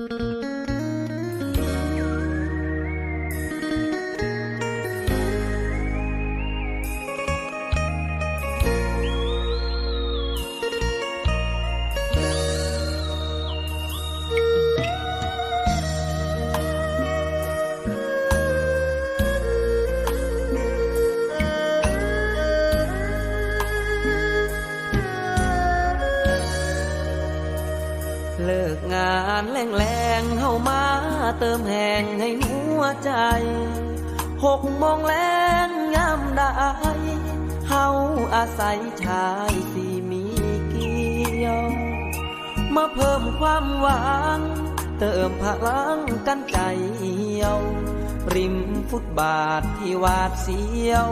เกานแรงแรงๆเฮามาเติมแห่งให้หัวใจหกโมงแรงยามได้เฮาอาศัยชายที่มีเกี่ยว มาเพิ่มความหวัง เติมพลังกันใจเหี่ยว ริมฟุตบาทที่วาดเสียว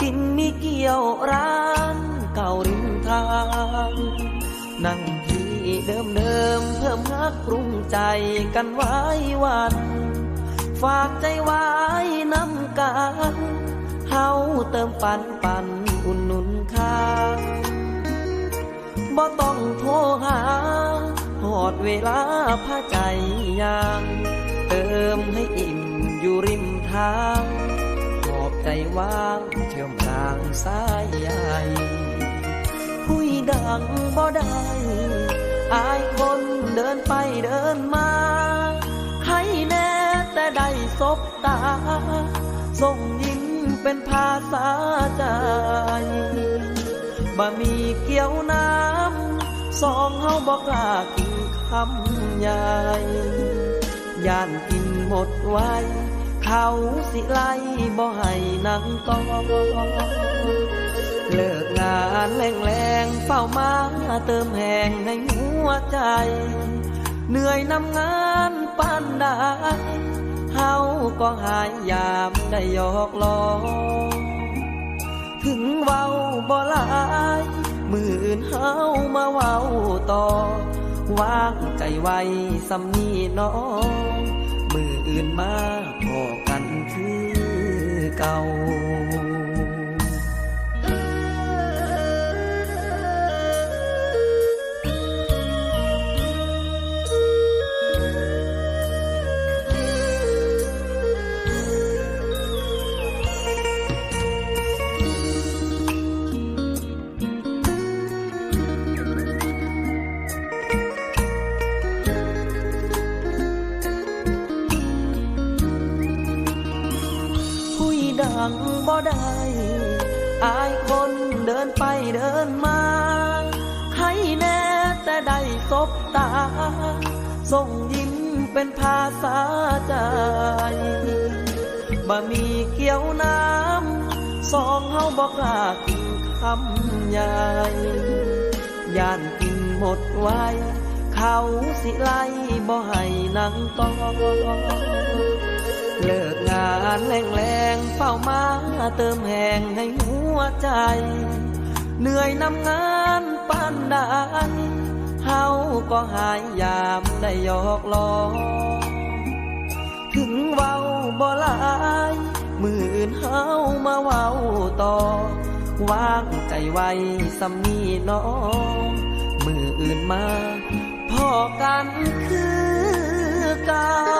กินมีเกี่ยวร้า ปรุงใจกันไว้วัน ฝากใจไว้น้ำกันเฮาเติมปันปันอุ่นนุนค้างบ่ต้องโทรหาหอดเวลาพาใจยางเติมให้อิ่มอยู่ริมทางขอบใจว่างเชื่อมทางสายใยคุยดังบ่ได้อายค เดินไปเดินมา ให้แน่แต่ได้สบตา ส่งยิ้มเป็นภาษาใจบะมีเกี่ยวน้ำสองเฮาบอกกล้ากินคำใหญ่ย่านกินหมดไวเขาสิไล่บ่ให้นั่งต่อเลิกานแรงแรงเฝ้ามาเติมแห่งในหัวใจ เหนื่อยนำงานปานใดเฮาก็หายยามได้ยอกล้อถึงเว้าบ่หลายมืออื่นเฮามาเว้าต่อวางใจไว้สำนีน้องมืออื่นมาพอกันคือเก่า งบ่ได้อายคนเดินไปเดินมา ให้แน่แต่ได้สบตา ส่งยิ้มเป็นภาษาใจบะมีเกี่ยวน้ำสองเฮาบอกกล้ากินคำใหญ่ย่านกินหมดไว้ เขาสิไล่บ่ให้นั่งต่อเลิกงานแรงแรงเฝ้ามาเติมแหงให้หัวใจ เหนื่อยนำงานปานใดเฮาก็หายยามได้หยอกล้อถึงเว้าบ่ลายมืออื่นเฮามาเว้าต่อวางใจไว้สำนีน้องมืออื่นมา พอกันคือเก่า